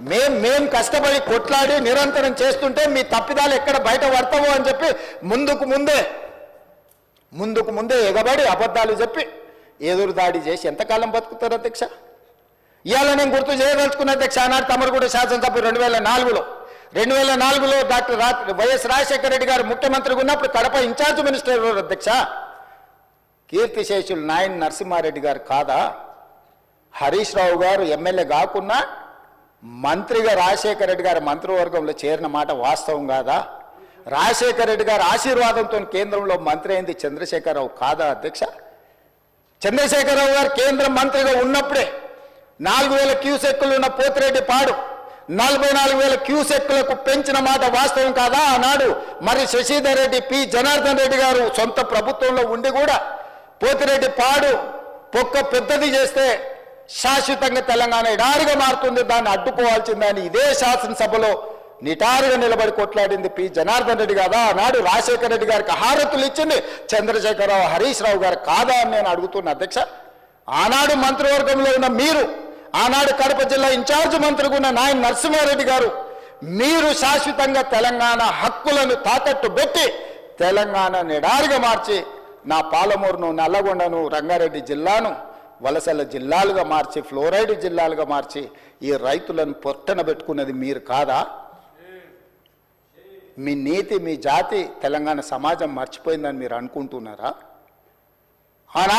మేం మేం కష్టపడి కొట్లాడి నిరంతరం చేస్తుంటే మీ తప్పిదాలు ఎక్కడ బయట పడతావో అని చెప్పి ముందుకు ముందే ముందుకు ముందే ఎగబడి అబద్ధాలు చెప్పి ఎదురు దాడి చేసి ఎంతకాలం బతుకుతారు అధ్యక్ష? ఇవాళ నేను గుర్తు చేయదలుచుకున్న అధ్యక్ష ఆనాడు తమరుగూడ శాసనసభ రెండు వేల నాలుగులో రెండు వేల నాలుగులో డాక్టర్ రా వైఎస్ రాజశేఖర రెడ్డి గారు ముఖ్యమంత్రిగా ఉన్నప్పుడు కడప ఇన్ఛార్జ్ మినిస్టర్ అధ్యక్ష? కీర్తిశేషులు నాయన్ నరసింహారెడ్డి గారు కాదా? హరీష్ రావు గారు ఎమ్మెల్యే కాకున్నా మంత్రిగా రాజశేఖర రెడ్డి గారి మంత్రివర్గంలో చేరిన మాట వాస్తవం కాదా? రాజశేఖర రెడ్డి గారి ఆశీర్వాదంతో కేంద్రంలో మంత్రి అయింది చంద్రశేఖరరావు కాదా అధ్యక్ష? చంద్రశేఖరరావు గారు కేంద్ర మంత్రిగా ఉన్నప్పుడే నాలుగు వేల క్యూసెక్కులు ఉన్న పోతిరెడ్డి పాడు. నలభై నాలుగు వేల క్యూసెక్కులకు పెంచిన మాట వాస్తవం కాదా ఆనాడు మరి శశిధర్ రెడ్డి పి. జనార్దన్ రెడ్డి గారు సొంత ప్రభుత్వంలో ఉండి కూడా పోతిరెడ్డి పాడు పొక్క పెద్దది చేస్తే శాశ్వతంగా తెలంగాణ ఎడారిగా మారుతుంది. దాన్ని అడ్డుకోవాల్సిందని ఇదే శాసనసభలో నిటారుగా నిలబడి కొట్లాడింది పి. జనార్దన్ రెడ్డి కాదా ఆనాడు రాజశేఖర రెడ్డి గారికి హారతులు ఇచ్చింది చంద్రశేఖరరావు హరీష్ రావు గారు కాదా అని నేను అడుగుతున్నా అధ్యక్ష. ఆనాడు మంత్రివర్గంలో ఉన్న మీరు ఆనాడు కడప జిల్లా ఇన్ఛార్జ్ మంత్రిగా ఉన్న నాయన నరసింహారెడ్డి గారు మీరు శాశ్వతంగా తెలంగాణ హక్కులను తాకట్టు పెట్టి తెలంగాణ నిడారిగా మార్చి నా పాలమూరును నల్లగొండను రంగారెడ్డి జిల్లాను వలసల జిల్లాలుగా మార్చి ఫ్లోరైడ్ జిల్లాలుగా మార్చి ఈ రైతులను పొట్టన పెట్టుకున్నది మీరు కాదా? మీ నీతి మీ జాతి తెలంగాణ సమాజం మర్చిపోయిందని మీరు అనుకుంటున్నారా? ఆనాడు